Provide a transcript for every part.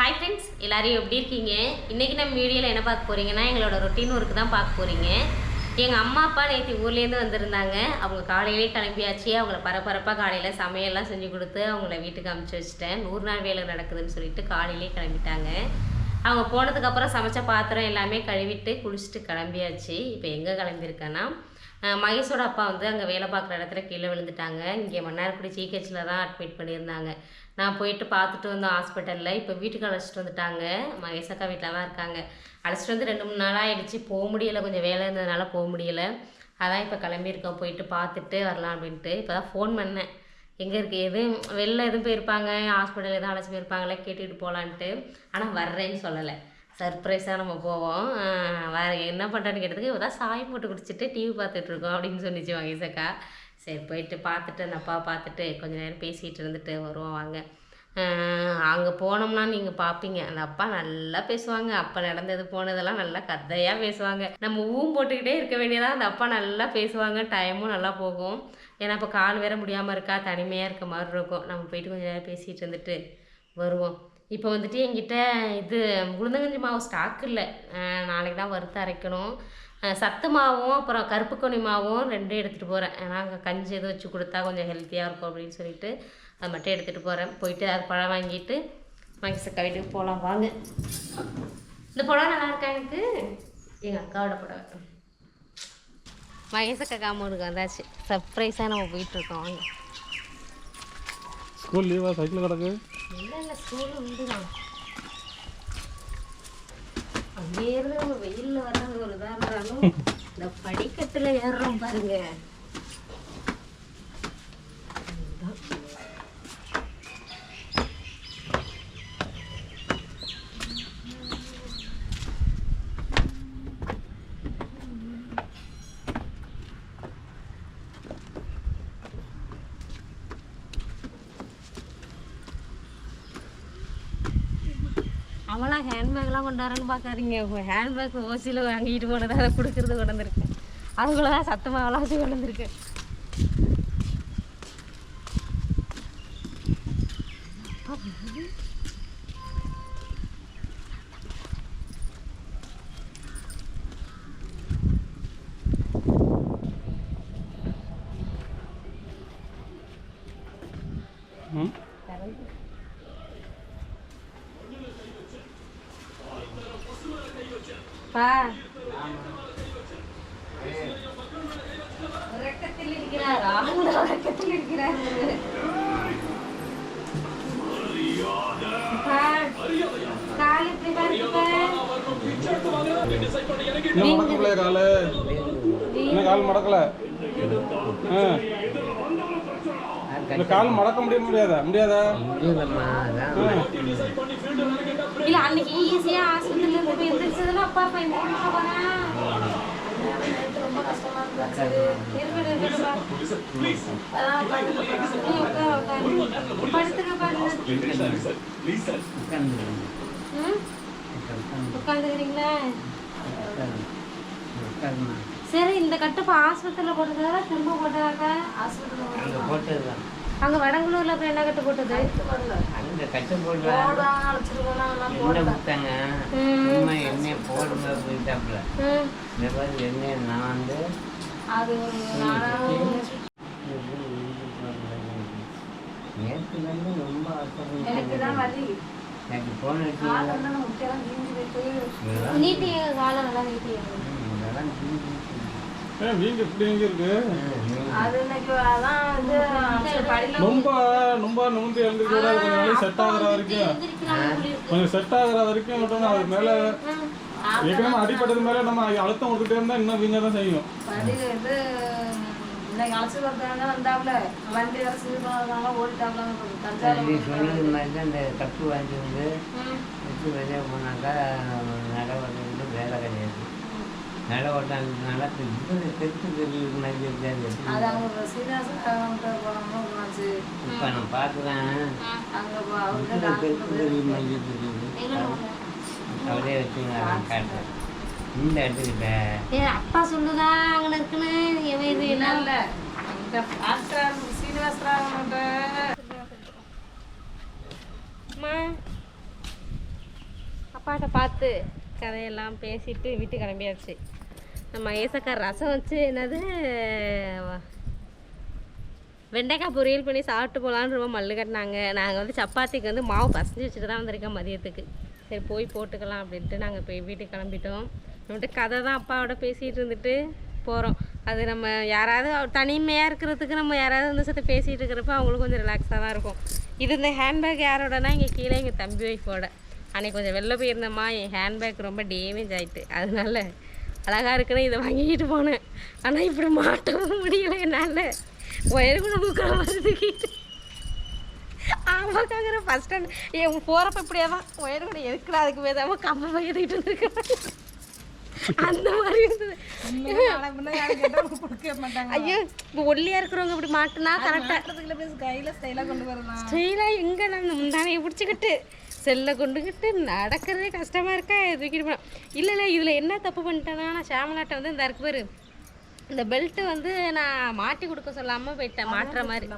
Hi friends எல்லோரும் எப்படி இருக்கீங்க? இன்றைக்கி நம்ம வீடியோவில் என்ன பார்க்க போகிறீங்கன்னா எங்களோட ரொட்டீன் ஒர்க்கு தான் பார்க்க போகிறீங்க எங்கள் அம்மா அப்பா நேற்று ஊர்லேருந்து வந்திருந்தாங்க. அவங்க காலையிலே கிளம்பியாச்சு. அவங்கள பரபரப்பாக காலையில் சமையல்லாம் செஞ்சு கொடுத்து அவங்கள வீட்டுக்கு அமுச்சு வச்சுட்டேன். நூறு நாள் வேலை நடக்குதுன்னு சொல்லிட்டு காலையிலே கிளம்பிட்டாங்க. அவங்க போனதுக்கப்புறம் சமைச்ச பாத்திரம் எல்லாமே கழுவிட்டு குளிச்சுட்டு கிளம்பியாச்சு. இப்போ எங்கே கிளம்பியிருக்கேன்னா மகேஷோட அப்பா வந்து அங்கே வேலை பார்க்குற இடத்துல கீழே விழுந்துட்டாங்க. இங்கே மன்னார்குடி ஜிஹெச்சில் தான் அட்மிட் பண்ணியிருந்தாங்க. நான் போயிட்டு பார்த்துட்டு வந்தோம் ஹாஸ்பிட்டலில் இப்போ வீட்டுக்கு அழைச்சிட்டு வந்துட்டாங்க. மகேஷ் அக்கா வீட்டில் தான் இருக்காங்க. அழைச்சிட்டு வந்து ரெண்டு மூணு நாளாக ஆகிடுச்சு போக முடியலை. கொஞ்சம் வேலை இருந்ததுனால போக முடியலை. அதான் இப்போ கிளம்பியிருக்கோம். போயிட்டு பார்த்துட்டு வரலாம் அப்படின்ட்டு. இப்போ தான் ஃபோன் பண்ணேன். எங்கே இருக்குது எதுவும் வெளில எதுவும் போயிருப்பாங்க? ஹாஸ்பிட்டல் எதுவும் அழைச்சி போயிருப்பாங்களே? கேட்டுக்கிட்டு போகலான்ட்டு. ஆனால் வர்றேன்னு சொல்லலை. சர்ப்ரைஸாக நம்ம போவோம் வேறு என்ன பண்ணுறேன்னு கேட்டதுக்கு இவ தான் சாய் போட்டு குடிச்சிட்டு டிவி பார்த்துட்ருக்கோம் அப்படின்னு சொன்னிச்சு மகேஷக்கா. சரி போயிட்டு பார்த்துட்டு அந்த அப்பா பார்த்துட்டு கொஞ்ச நேரம் பேசிகிட்டு இருந்துட்டு வருவோம் வாங்க. அங்கே போனோம்னா நீங்கள் பார்ப்பீங்க அந்த அப்பா நல்லா பேசுவாங்க. அப்போ நடந்தது போனதெல்லாம் நல்லா கதையாக பேசுவாங்க. நம்ம ஊம் போட்டுக்கிட்டே இருக்க வேண்டியதாக அந்த அப்பா நல்லா பேசுவாங்க. டைமும் நல்லா போகும். ஏன்னா இப்போ கால் வேற முடியாமல் இருக்கா? தனிமையாக இருக்க மாதிரி இருக்கும். நம்ம போயிட்டு கொஞ்ச நேரம் பேசிகிட்டு இருந்துட்டு வருவோம். இப்போ வந்துட்டு என்கிட்ட இது உளுந்தங்கஞ்சி மாவு ஸ்டாக் இல்லை. நாளைக்கு தான் வறுத்து அரைக்கணும். சத்து மாவும் அப்புறம் கருப்பு கொனி மாவும் ரெண்டும் எடுத்துகிட்டு போகிறேன் ஏன்னா அங்கே கஞ்சி எதுவும் வச்சு கொடுத்தா கொஞ்சம் ஹெல்த்தியாக இருக்கும் அப்படின்னு சொல்லிட்டு அது மட்டும் எடுத்துகிட்டு போகிறேன் போயிட்டு அது பழம் வாங்கிட்டு மகிசக்கா வீட்டுக்கு போகலாம் வாங்க. இந்த புடவை நல்லா இருக்கா எனக்கு? எங்கள் அக்காவோட புடவை. மகேசக்கா காமௌண்டுக்கு வந்தாச்சு. சர்ப்ரைஸாக நம்ம போயிட்டுருக்கோம் வாங்க. ஸ்கூல் லீவா? சைக்கிள் கிடக்கு? இல்லை இல்லை ஸ்கூல் உண்டு தான் நம்ம வெயிலில் வர்றது ஒரு இதாக இருந்தாலும் இந்த படிக்கட்டில் ஏறுறோம் பாருங்க. ஹேண்ட்பேக்லாம் கொண்டாடுறேன்னு பார்க்காதீங்க. ஹேண்ட்பேக் ஓசியில் வாங்கிட்டு போனதை அதை கொடுக்குறது கொண்டிருக்கேன் அதுக்குள்ள தான் சத்தமாக வச்சு கொண்டிருக்கேன் ம் பா உறக்கத்தில் இருக்கிறார் ஆழ்ந்த உறக்கத்தில் இருக்கிறார் பா, கால் இப்படி பாருப்பா. இன்னும் மடக்கலையா காலு இன்னும் கால் மடக்கல இந்த கால் மடக்க முடிய முடியாதா முடியாதா. இல்ல அன்னைக்கு ஈஸியா ஹாஸ்பிட்டல்ல இருந்து போய் எந்திரிச்சதுல அப்பா அப்பா இந்த பக்கம் போறேன். ரொம்ப கஷ்டமா உட்காந்துக்கிறீங்களா சரி இந்த கட்டு இப்போ ஆஸ்பத்திரியில் போட்டதா திரும்ப போட்டதாக்கா? ஆஸ்பத்திரியில் அங்கே வடங்குளூர்ல போய் என்ன கட்டு போட்டது? அங்க கட்டு போடுறாங்க என்ன போடுங்க போயிட்டாப்புல. இந்த மாதிரி எண்ணெய் நான் வந்து அது ஒரு ரொம்ப எனக்கு தான் ஆசை வலி. எனக்கு போன வச்சு நீட்டி காலம் நல்லா நீட்டி இதெல்லாம் வீங்க இப்படி எங்க இருக்கு? ரொம்ப ரொம்ப நுந்து நாளைக்கு செட் ஆகுற வரைக்கும். கொஞ்சம் செட் ஆகுற வரைக்கும் விட்டோம்னா அது மேல ஏற்கனவே அடிப்பட்டது மேல நம்ம அழுத்தம் கொடுத்துட்டே இருந்தா இன்னும் வீங்க தான் செய்யும். படியில வந்து இன்னைக்கு அழைச்சி வரதாங்க வந்தாப்புல. வண்டி வேற சீர் பண்ணதுனால ஓடிட்டாப்புல. நீ தஞ்சாவூர் சொன்னது மாதிரி தான் இந்த கப்பு வாங்கி வந்து வச்சு வெளியே போனாக்கா நடை ஓட்டுறது வேலை கிடையாது. நடை ஓட்டாததுனால இவ்வளோ பெருத்து பெரிய மாதிரி இருக்காது. இப்போ நான் பார்க்குறேன். டாக்டர் பெரிய மாதிரி தெரியுது அப்படியே வச்சு நான் காட்டுறேன் இந்த இடத்துக்கிட்ட ஏ அப்பா சொல்லுதா அங்கே இருக்குன்னு. இது இல்ல சீனிவாசராவன்கிட்ட அம்மா. அப்பாட்ட பார்த்து கதையெல்லாம் பேசிட்டு வீட்டுக்கு கிளம்பியாச்சு. நம்ம ஏசக்கார் ரசம் வச்சு என்னது வெண்டைக்காய் பொரியல் பண்ணி சாப்பிட்டு போகலான்னு ரொம்ப மல்லு கட்டினாங்க. நாங்கள் வந்து சப்பாத்திக்கு வந்து மாவு பசஞ்சு வச்சுட்டு தான் வந்திருக்கோம் மதியத்துக்கு. சரி போய் போட்டுக்கலாம் அப்படின்ட்டு நாங்கள் போய் வீட்டுக்கு கிளம்பிட்டோம். நம்மகிட்ட கதை தான் அப்பாவோட பேசிகிட்டு இருந்துட்டு போகிறோம் அது நம்ம யாராவது தனிமையாக இருக்கிறதுக்கு நம்ம யாராவது வந்து சத்த பேசிகிட்டு இருக்கிறப்ப அவங்களுக்கு கொஞ்சம் ரிலாக்ஸாக தான் இருக்கும். இது இந்த ஹேண்ட்பேக் யாரோடனா இங்கே கீழே எங்கள் தம்பி ஒய்ஃபோட அன்னைக்கு கொஞ்சம் வெளில போயிருந்தேம்மா என் ஹேண்ட்பேக் ரொம்ப டேமேஜ் ஆகிட்டு அதனால அழகாக இருக்குன்னு இதை வாங்கிட்டு போனேன். ஆனால் இப்படி மாட்டவும் முடியல என்னால். ஒயருக்கு நம்ம வருதுக்கிட்டு ஆமாக்காங்கிற ஃபஸ்ட் ஸ்டாண்ட் என் போகிறப்ப இப்படியே தான் ஒயர் கூட எதுக்குடா அதுக்கு பேசாம கம்ப பையத்துக்கிட்டு வந்துருக்கேன் அந்த மாதிரி இருந்தது. ஐயோ இப்போ ஒல்லியாக இருக்கிறவங்க இப்படி மாட்டினா பேச கையில ஸ்டைலா கொண்டு வரலாம். ஸ்டைலாக எங்கே நான் முந்தானையை பிடிச்சிக்கிட்டு செல்லை கொண்டுக்கிட்டு நடக்கிறதே கஷ்டமாக இருக்கா? தூக்கிட்டு போனேன் இல்லை இல்லை இதில் என்ன தப்பு பண்ணிட்டேன்னா நான் ஷாமலாட்டை வந்து இந்த இருக்கு பாரு. இந்த பெல்ட்டு வந்து நான் மாட்டி கொடுக்க சொல்லாமல் போயிட்டேன் மாட்டுற மாதிரி.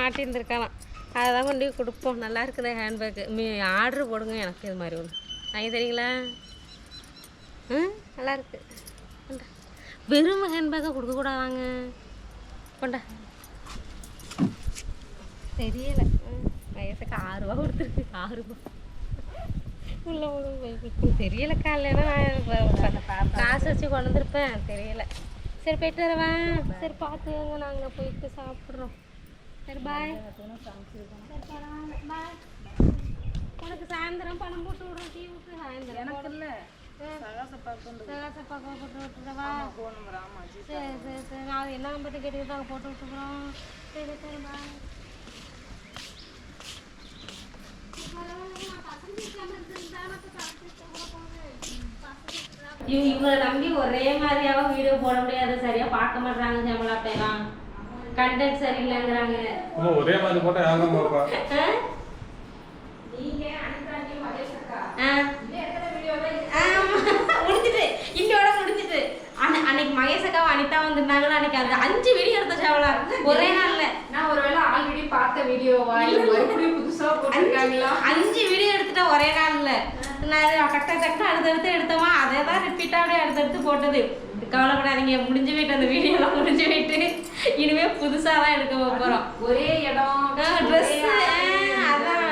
மாட்டியிருந்துருக்கலாம். அதை தான் கொண்டு போய் கொடுப்போம். நல்லா இருக்குது ஹேண்ட்பேக்கு மீ ஆர்டர் போடுங்க எனக்கு இது மாதிரி ஒன்று வாங்கி தரீங்களா? ம் நல்லாயிருக்கு கொண்டா. வெறும் ஹேண்ட்பேக்கை கொடுக்கக்கூடாதாங்க கொண்டா. தெரியலை. வயசுக்கு ஆறுரூவா கொடுத்துருக்கு. ஆறுரூவா உள்ள ஒரு பைபிளுக்கு தெரியல காலையில நான் காசு வச்சு கொண்டு வந்திருப்பேன். தெரியல. சரி போயிட்டு வரவா? சரி பார்த்துங்க நாங்கள் போயிட்டு சாப்பிட்றோம். சரி பாய் பாய் உனக்கு சாயந்தரம் பணம் போட்டு விடுறோம் டீ விட்டு சாயந்தரம் எனக்கு இல்ல. சகாசப்பாக்கு கொண்டு சகாசப்பாக்க போட்டு விட்டுறவா போன் நம்பர் ஆமா சரி சரி சரி. நான் என்ன நம்பர் கேட்டுக்கிட்டு நாங்கள் போட்டு விட்டுக்கிறோம். சரி சரி பாய் இவங்களை நம்பி ஒரே மாதிரியாவ வீடியோ போட முடியாது. சரியா பார்க்க மாட்டாங்க ஜமலாப்பெல்லாம் கண்டென்ட் சரியில்லைங்கிறாங்க. ஆமா ஒரே மாதிரி போட்டா யாரும் பார்ப்பா ஆ? ஆ. ஆமா, முடிஞ்சிட்டு. இன்னோட முடிஞ்சிட்டு. அன்னை- அன்னைக்கு மகேஷ் அக்கா அனிதா வந்திருந்தாங்களா அன்னைக்கு அந்த அஞ்சு வீடியோ எடுத்த சாவலா ஒரே நாள்ல. நான் ஒருவேளை ஆல்ரெடி பார்த்த வீடியோவா இல்ல மறுபடியும் புதுசா போட்டிருக்காங்களா? அஞ்சு வீடியோ எடுத்துட்டேன் ஒரே நாள்ல. நான் கட்ட கட்ட அடுத்தடுத்து எடுத்தோமா அதே தான் ரிப்பீட்டா அப்படியே அடுத்தடுத்து போட்டது. கவலைப்படாதீங்க முடிஞ்சு போயிட்டு அந்த வீடியோலாம் முடிஞ்சு போயிட்டு இனிமே புதுசா தான் எடுக்க போறோம். ஒரே இடம் ட்ரெஸ் அதான்.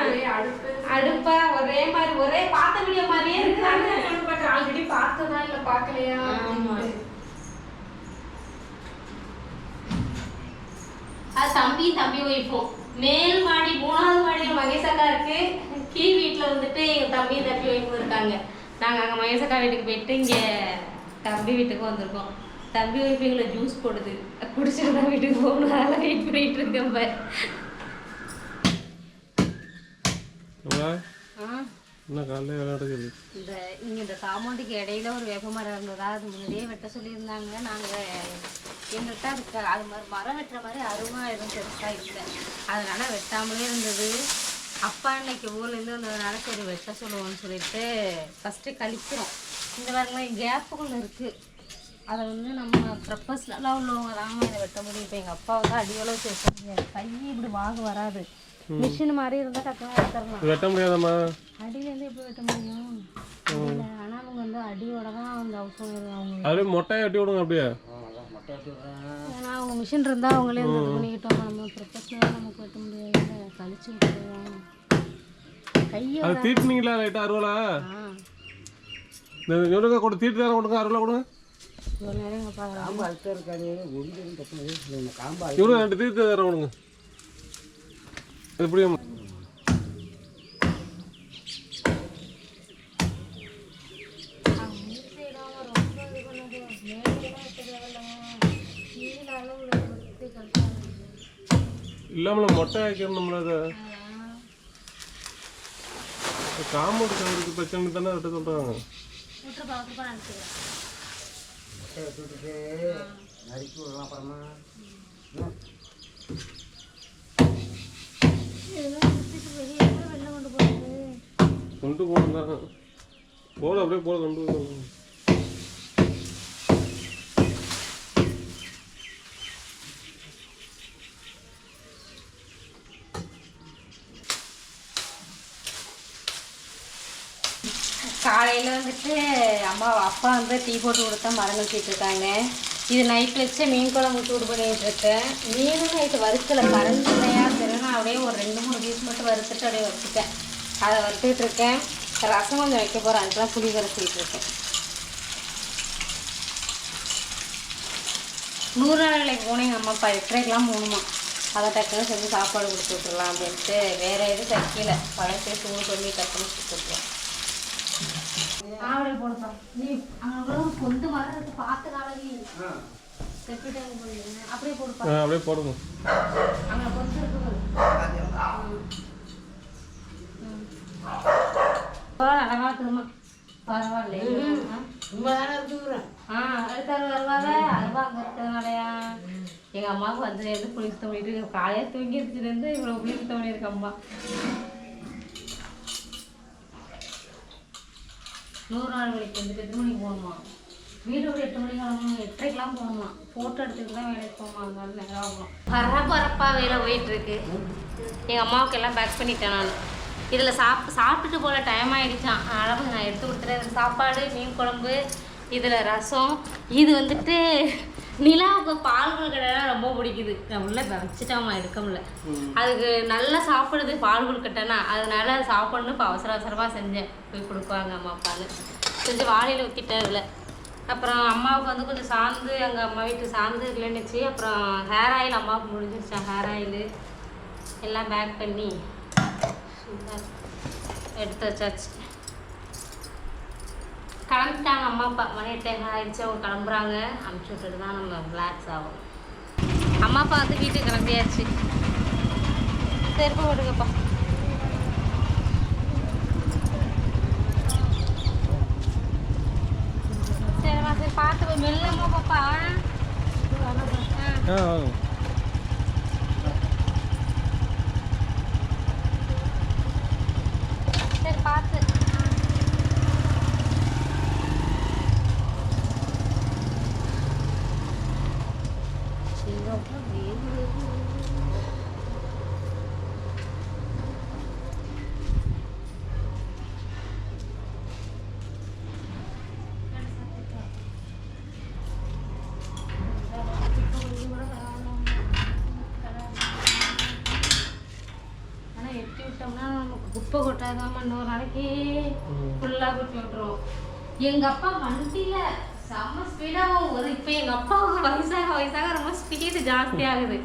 அடுப்பு. ஒரே மாதிரி ஒரே பார்த்த வீடியோ மாதிரியே இருக்கிறாங்க ஆல்ரெடி பார்த்ததா இல்ல பார்க்கலையா? தம்பி தம்பி ஒய்ஃபும் மேல் மாடி மூணாவது மாடியில் மகேஷ் அக்கா இருக்கு. கீழ் வீட்டில் வந்துட்டு எங்கள் தம்பி தம்பி ஒய்ஃபும் இருக்காங்க. நாங்கள் அங்கே மகேஷ் அக்கா வீட்டுக்கு போயிட்டு இங்கே தம்பி வீட்டுக்கு வந்திருக்கோம். தம்பி ஒய்ஃப் எங்களை ஜூஸ் போடுது. குடிச்சிட்டு தான் வீட்டுக்கு போகணும். அதெல்லாம் வெயிட் பண்ணிட்டு இருக்கேன் பாரு. என்ன காலையில் வேலை நடக்குது இந்த இங்கே இந்த காம்பவுண்டுக்கு இடையில ஒரு வேப்ப மரம் இருந்ததா? அது முன்னாடியே வெட்ட சொல்லியிருந்தாங்க. நாங்கள் எங்கள்கிட்ட அதுக்கு அது மாதிரி மரம் வெட்டுற மாதிரி அருமா எதுவும் பெருசாக இல்லை. அதனால வெட்டாமலே இருந்தது. அப்பா இன்னைக்கு ஊர்லேருந்து வந்ததுனால சரி வெட்ட சொல்லுவோம்னு சொல்லிட்டு ஃபஸ்ட்டு கழிக்கிறோம். இந்த பாருங்களேன் கேப்புக்குள்ள இருக்குது அதை வந்து நம்ம ப்ரப்பஸ்லாம் உள்ளவங்க தான் இதை வெட்ட முடியும். இப்போ எங்கள் அப்பா வந்து அடியோல வச்சு வெட்ட முடியாது. கை இப்படி வாகு வராது. மிஷின் மாதிரி இருந்தால் டக்குனு எடுத்துடலாம் வெட்ட முடியாதம்மா? அடியிலேருந்து எப்படி வெட்ட முடியும்? அடியில ஆனா அவங்க வந்து அடியோட தான் அந்த ஹவுஸ் அவங்க அப்படியே மொட்டையை வெட்டி விடுங்க அப்படியே. ஏன்னா அவங்க மிஷின் இருந்தால் அவங்களே இந்த இது பண்ணிக்கிட்டோம். நம்ம ப்ரொஃபஷனலாக நமக்கு வெட்ட முடியாது. கழிச்சு விட்டுருவோம். கையை அது தீட்டுனீங்களா லைட்டாக அருவலா ஆ. இவனுங்க கூட? தீட்டு தரம் கொடுங்க அருவலா கொடுங்க. காம்பு அழுத்தம் இருக்காது ஒன்று தப்பு காம்பு இவனு ரெண்டு தீட்டு தரம் கொடுங்க. எப்படி இல்லாமல மொட்டை ஆக்கிடணும்ல அதை. காம்பவுண்ட் சவருக்கு பிரச்சனை தானே சொல்கிறாங்க விட்டுருப்பா விட்டுருப்பா நினச்சிக்கிறேன் மொட்டை வச்சு விட்டுட்டு நறுக்கி விடலாம் அப்புறமா. கொண்டு போகிறது கொண்டு போகணும் போல அப்படியே போல கொண்டு போகணும் காலையில் வந்துட்டு அம்மா அப்பா வந்து டீ போட்டு கொடுத்தா மரம் வச்சுட்டு இருக்காங்க. இது நைட் வச்சு மீன் குழம்பு சூடு பண்ணிட்டு இருக்கேன். மீனும் நைட்டு வறுக்கலை. கரண்ட் இல்லையா அப்படியே ஒரு ரெண்டு மூணு பீஸ் மட்டும் வறுத்துட்டு அப்படியே வச்சுட்டேன். அதை வறுத்துட்டு இருக்கேன். ரசம் கொஞ்சம் வைக்க போகிறேன் அதுக்கெல்லாம் புளி கரைச்சிக்கிட்டு இருக்கேன். நூறு நாள் வேலைக்கு போனேன். எங்கள் அம்மா அப்பா எட்டரைக்கெலாம் போகணுமா அதை டக்குன்னு செஞ்சு சாப்பாடு கொடுத்து விட்ருலாம் அப்படின்ட்டு வேறு எதுவும் தைக்கல. பழசே சூடு பண்ணி டக்குன்னு கொடுத்து விட்டுருவோம் ஆவடை போடுப்பா. நீ அங்கே கொண்டு வர்றது பார்த்து காலவி செப்பிட்டாங்க போடுங்க அப்படியே போடுப்பா. அப்படியே போடுங்க அங்கே இருக்குது அழகா திரும்ப பரவாயில்ல. ரொம்ப தானே தூரம் ஆ அடுத்தாரு வருவாங்க. அருவா அங்கே இருக்கிறதுனாலயா எங்கள் அம்மாவுக்கு வந்து எது பண்ணிட்டு இருக்கு. காலையாக தூங்கி இருந்துச்சுலேருந்து இவ்வளோ புளி சுத்தம் பண்ணியிருக்கு அம்மா. நூறு நாள் மணிக்கு வந்துட்டு எட்டு மணிக்கு போகணுமா? வீடு ஒரு எட்டு மணிக்கு வரணும் எட்டரைக்கெலாம் போகணுமா? ஃபோட்டோ எடுத்துக்கிட்டு தான் வேலைக்கு போகணும்? அதனால நேரம் ஆகும். பரபரப்பாக வேலை போயிட்டு இருக்கு எங்கள் அம்மாவுக்கு எல்லாம் பேக் பண்ணிட்டேன் நான். இதில் சாப் சாப்பிட்டுட்டு போல டைம் ஆகிடுச்சான் அதனால் நான் எடுத்து கொடுத்துறேன் சாப்பாடு மீன் குழம்பு இதில் ரசம். இது வந்துட்டு நிலாவுக்கு பால் கொழுக்கட்டைனா ரொம்ப பிடிக்குது. உள்ள வச்சுட்டாமா எடுக்க முடியல அதுக்கு நல்லா சாப்பிடுது பால் கொழுக்கட்டைனா அதனால சாப்பிடணும் இப்போ அவசர அவசரமாக செஞ்சேன். போய் கொடுப்பாங்க அம்மா அப்பான்னு. செஞ்சு வாளியில் ஊற்றிட்டேன் இதில் அப்புறம் அம்மாவுக்கு வந்து கொஞ்சம் சாந்து எங்கள் அம்மா வீட்டு சாந்து இல்லைன்னுச்சு. அப்புறம் ஹேர் ஆயில் அம்மாவுக்கு முடிஞ்சிருச்சா. ஹேர் ஆயில் எல்லாம் பேக் பண்ணி எடுத்து வச்சாச்சு. கிளம்பிட்டாங்க அம்மா அப்பா மணி டைம் ஆகிடுச்சு அவங்க கிளம்புறாங்க அனுப்பிச்சி விட்டுட்டு தான் நம்ம ரிலாக்ஸ் ஆகும் அம்மா அப்பா வந்து வீட்டுக்கு கிளம்பியாச்சு செருப்பு போட்டுக்கப்பா சரிம்மா சரி பார்த்து போய் மெல்லம்மா பாப்பா ஆ ஆ வாங்க சரி பார்த்து ஆனால் எட்டி விட்டோம்னா நமக்கு குப்பை இன்னொரு நாளைக்கு ஃபுல்லாக கொட்டி விட்டுருவோம். எங்கள் அப்பா வண்டியில் செம்ம ஸ்பீடாகவும் ஒரு இப்போ எங்கள் அப்பா வயசாக வயசாக ரொம்ப ஸ்பீடு ஜாஸ்தி ஆகுது.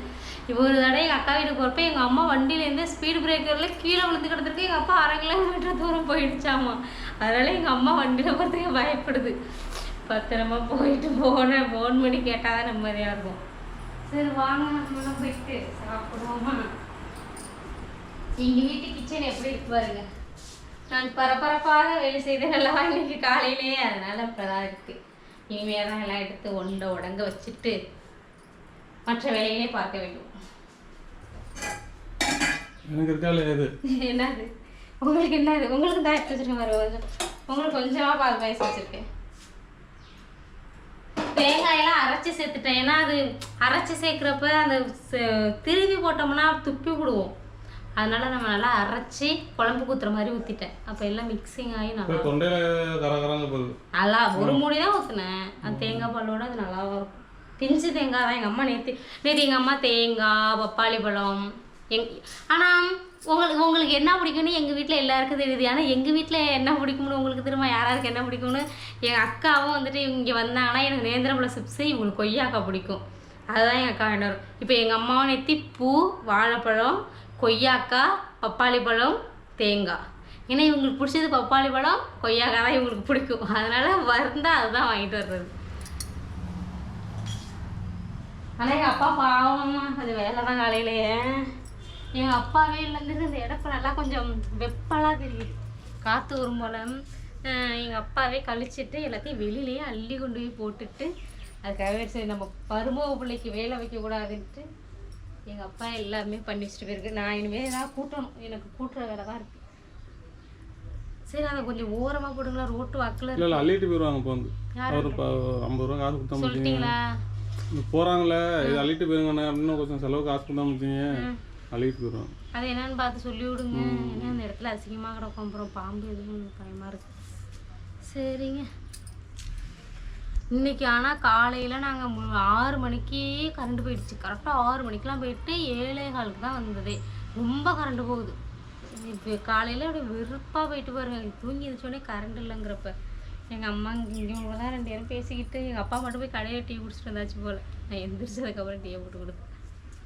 இப்போ ஒரு தடவை எங்கள் அக்கா வீட்டுக்கு போகிறப்ப எங்கள் அம்மா வண்டியிலேருந்து ஸ்பீடு பிரேக்கரில் கீழே விழுந்து கிடந்திருக்கு. எங்கள் அப்பா அரை கிலோமீட்டர் தூரம் போயிடுச்சாமா. அதனால எங்கள் அம்மா வண்டியில் போகிறதுக்கு பயப்படுது. பத்திரமா போயிட்டு போனேன் ஃபோன் பண்ணி கேட்டால் தான் நிம்மதியாக இருக்கும். சரி வாங்க நம்மளும் போயிட்டு சாப்பிடுவோமா? எங்க வீட்டு கிச்சன் எப்படி இருக்கு பாருங்க. நான் பரபரப்பாக வேலை செய்ததெல்லாம் இன்னைக்கு காலையிலேயே அதனால இப்பதான் இருக்கு. இனிமே தான் எல்லாம் எடுத்து ஒண்ட உடங்க வச்சுட்டு மற்ற வேலைகளை பார்க்க வேண்டும். எனக்கு இருக்கா இல்லையா இது என்னது? உங்களுக்கு என்னது? உங்களுக்கு தான் எடுத்து வச்சிருக்கேன் கொஞ்சம் உங்களுக்கு கொஞ்சமா பால் பாயசம் வச்சிருக்கேன். தேங்காயெல்லாம் அரைச்சி சேர்த்துட்டேன். ஏன்னா அது அரைச்சி சேர்க்குறப்ப அந்த திருவி போட்டோம்னா துப்பி விடுவோம். அதனால நம்ம நல்லா அரைச்சி குழம்பு ஊத்துற மாதிரி ஊற்றிட்டேன் அப்போ எல்லாம் மிக்சிங் ஆகி நல்லா தொண்டையில நல்லா ஒரு மூடி தான் ஊற்றுனேன் அந்த தேங்காய் பாலோட அது நல்லாவும் இருக்கும். பிஞ்சு தேங்காய் தான் எங்கள் அம்மா நேற்று நேற்று எங்கள் அம்மா தேங்காய் பப்பாளி பழம் எங் ஆனால் உங்களுக்கு உங்களுக்கு என்ன பிடிக்கும்னு எங்கள் வீட்டில் எல்லாருக்கும் தெரியுது. ஆனால் எங்கள் வீட்டில் என்ன பிடிக்கும்னு உங்களுக்கு திரும்ப யாராருக்கு என்ன பிடிக்கும்னு? எங்கள் அக்காவும் வந்துட்டு இங்கே வந்தாங்கன்னா எனக்கு நேந்திரம்பழம் சிப்ஸு இவங்களுக்கு கொய்யாக்காய் பிடிக்கும். அதுதான் எங்கள் அக்கா வேண்டாம் இப்போ எங்கள் அம்மாவும் நெத்தி பூ வாழைப்பழம் கொய்யாக்காய் பப்பாளி பழம் தேங்காய் ஏன்னா இவங்களுக்கு பிடிச்சது பப்பாளி பழம் கொய்யாக்காய் தான் இவங்களுக்கு பிடிக்கும். அதனால் வந்தால் அதுதான் வாங்கிட்டு வர்றது. ஆனால் எங்கள் அப்பா பாவமாக அது வேலை தான் காலையிலேயே. எங்கள் அப்பா வேலேருந்து இந்த இடப்பெல்லாம் கொஞ்சம் வெப்பலாக தெரியுது. காற்று வரும் போல. எங்கள் அப்பாவே கழிச்சிட்டு எல்லாத்தையும் வெளியிலேயே அள்ளி கொண்டு போய் போட்டுட்டு அதுக்காகவே சரி நம்ம பருமவ பிள்ளைக்கு வேலை வைக்கக்கூடாதுன்ட்டு எங்கள் அப்பா எல்லாமே பண்ணி வச்சுட்டு போயிருக்கு நான் இனிமேல் ஏதாவது கூட்டணும். எனக்கு கூட்டுற வேலை தான் இருக்குது சரி அதை கொஞ்சம் ஓரமாக போடுங்களா ரோட்டு வாக்கில் இல்லை இல்லை அள்ளிட்டு போயிடுவாங்க இப்போ வந்து. ஒரு ஐம்பது ரூபா காசு கொடுத்தா சொல்லிட்டீங்களா? போகிறாங்களே இது அள்ளிட்டு போயிருங்கண்ணே. அப்படின்னு கொஞ்சம் செலவு காசு கொடுத்தா முடிச்சிங்க. அள்ளிட்டு போயிடுவாங்க அது என்னன்னு பார்த்து சொல்லி விடுங்க. ஏன்னா அந்த இடத்துல அசிங்கமாக கிடக்கும். அப்புறம் பாம்பு எதுவும் பயமாக இருக்கு. சரிங்க. இன்னைக்கு ஆனால் காலையில் நாங்கள் ஆறு மணிக்கு கரண்ட் போயிடுச்சு. கரெக்டாக ஆறு மணிக்கெலாம் போயிட்டு ஏழே காலுக்கு தான் வந்ததே. ரொம்ப கரண்ட் போகுது. இப்போ காலையில் அப்படியே வெறுப்பாக போயிட்டு பாருங்க. தூங்கி எழுந்தோடனே கரண்ட் இல்லைங்கிறப்ப. எங்கள் அம்மா இங்கே தான் ரெண்டு பேரும் பேசிக்கிட்டு எங்கள் அப்பா மட்டும் போய் கடையில் டீ குடிச்சிட்டு வந்தாச்சு போல். நான் எந்திரிச்சதுக்கப்புறம் டீயை போட்டு கொடுத்தேன்.